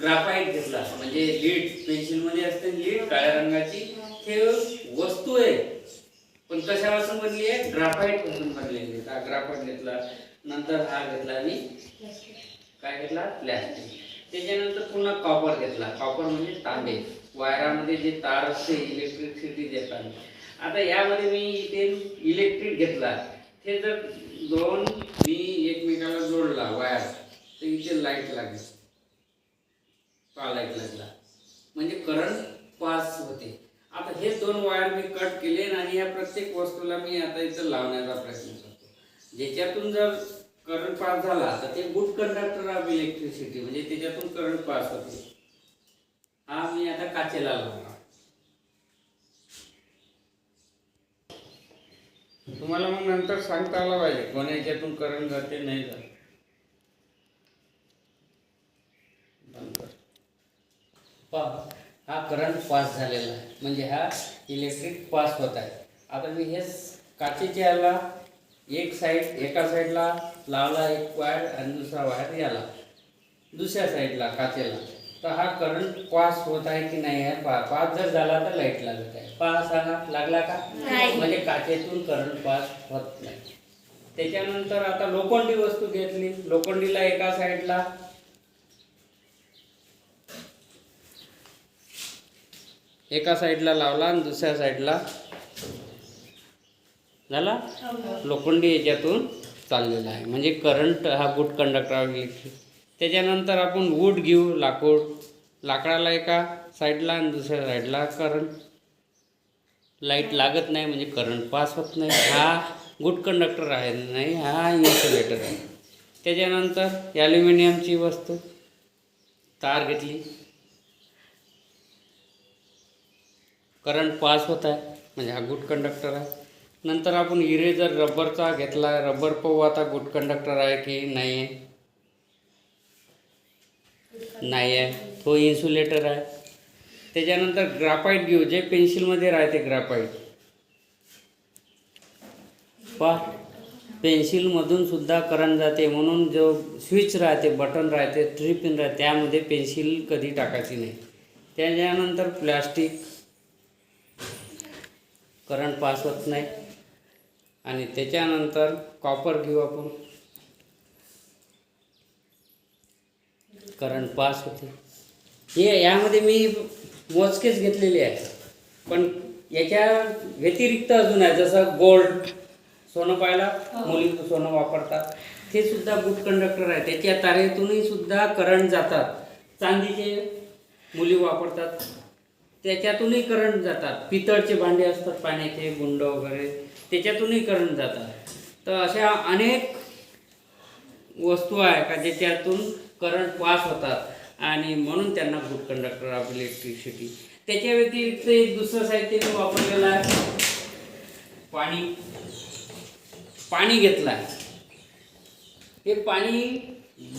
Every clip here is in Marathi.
ग्राफाईट घेतला. म्हणजे लीड पेन्सिलमध्ये असते लीड काळ्या रंगाची. हे वस्तू आहे. पण कशापासून बनली आहे? ग्राफाईटपासून बनलेली हा ग्राफाईट घेतला नंतर हा घेतला आणि काय घेतला? प्लॅस्टिक त्याच्यानंतर पुन्हा कॉपर घेतला. कॉपर म्हणजे तांबे. वायरामध्ये जे तार असते इलेक्ट्रिसिटी देतात. आता यामध्ये मी इथे इलेक्ट्रिक घेतला. हे जर दोन मी एकमेकाला जोडला वायर तर इथे लाइट लागेल. का लागला म्हणजे करंट पास होते. आता हे दोन वायर मी कट केले आणि या प्रत्येक वस्तूला मी आता इथं लावण्याचा प्रयत्न करतो. ज्याच्यातून जर करंट पास झाला तर ते गुड कंडक्टर ऑफ इलेक्ट्रिसिटी म्हणजे त्याच्यातून करंट पास होते. हा मी आता काचेला लावणार. तुम्हाला मग नंतर सांगता आलं पाहिजे कोण्या याच्यातून करंट जाते नाही जाते. पहा हा करंट पास झालेला आहे. म्हणजे हा इलेक्ट्रिक पास होत आहे. आता मी हे काचेच्या याला एक साईड एका साईडला लावला एक वायर आणि दुसरा वायर याला. दुसऱ्या साईडला काचेला. तर हा करंट पास होत आहे की नाही आहे? पहा पास जर झाला तर लाइट लागत आहे. पहा सांगा लागला का. म्हणजे काचेतून करंट पास होत नाही. त्याच्यानंतर आता लोखंडी वस्तू घेतली. लोखंडीला एका साईडला एका साईडला लावला आणि दुसऱ्या साईडला झाला? लोखंडी याच्यातून चाललेला आहे. म्हणजे करंट हा गुड कंडक्टर त्याच्यानंतर आपण वूड घेऊ लाकूड. लाकडाला एका साईडला आणि दुसऱ्या साईडला करंट. लाइट लागत नाही म्हणजे करंट पास होत नाही. हा गुड कंडक्टर आहे नाही हा इन्सुलेटर आहे. त्याच्यानंतर ॲल्युमिनियमची वस्तू. तार घेतली. करंट पास होत आहे. म्हणजे हा गुड कंडक्टर आहे. नंतर आपण इरेजर रबरचा घेतला रबर पाहू आता गुड कंडक्टर आहे की नाही आहे. नाही आहे. तो इन्सुलेटर आहे. त्याच्यानंतर ग्राफाईट घेऊ. जे पेन्सिलमध्ये राहते ग्राफाईट पहा. पेन्सिलमधून सुद्धा करंट जाते. म्हणून जो स्विच राहते बटन राहते थ्री पिन राहते त्यामध्ये पेन्सिल कधी टाकायची नाही. त्याच्यानंतर प्लॅस्टिक करंट पास होत नाही. आणि त्याच्यानंतर कॉपर घेऊ आपण. करंट पास होते. हे यामध्ये मी मोजकेच घेतलेले आहे पण याच्या व्यतिरिक्त अजून आहे. जसं गोल्ड सोनं पाहायला मुली सोनं वापरतात. ते सुद्धा गुड कंडक्टर आहे. त्याच्या तारेतूनही सुद्धा करंट जातात. चांदीचे मुली वापरतात. त्याच्यातूनही करंट जातात. पितळचे भांडे असतात पाण्याचे गुंड वगैरे. त्याच्यातूनही करंट जातात. तर अशा अनेक वस्तू आहे का ज्याच्यातून करंट पास होतात आणि म्हणून त्यांना गुड कंडक्टर ऑफ इलेक्ट्रिसिटी त्याच्या व्यतिरिक्त एक दुसरं साहित्य मी वापरलेलं आहे. पाणी. पाणी घेतलं आहे. हे पाणी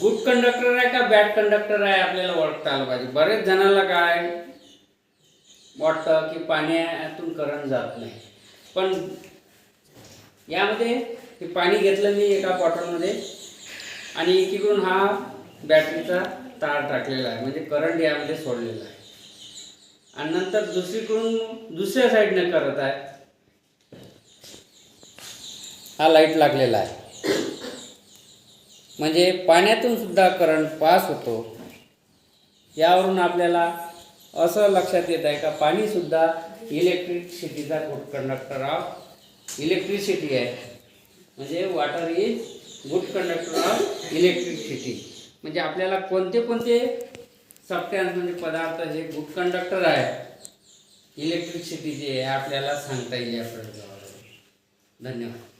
गुड कंडक्टर आहे का बॅड कंडक्टर आहे आपल्याला ओळखता आलं पाहिजे. बरेच जणाला काय वाटतं की पाण्यातून करंट जात नाही. पण यामध्ये हे पाणी घेतलं मी एका बॉटलमध्ये आणि एकीकडून हा बॅटरीचा तार टाकलेला आहे. म्हणजे करंट यामध्ये सोडलेला आहे. आणि नंतर दुसरीकडून दुसऱ्या साईडने करत आहे. हा लाइट लागलेला आहे. म्हणजे पाण्यातून सुद्धा करंट पास होतो. यावरून आपल्याला असं लक्षात येत आहे का? पाणीसुद्धा इलेक्ट्रिसिटीचा गुड कंडक्टर ऑफ इलेक्ट्रिसिटी आहे. म्हणजे water is good conductor of electricity म्हणजे आपल्याला कोणते कोणते सब्स्टॅन्स म्हणजे पदार्थ हे गुड कंडक्टर आहे इलेक्ट्रिसिटीचे आहे आपल्याला सांगता येईल या धन्यवाद.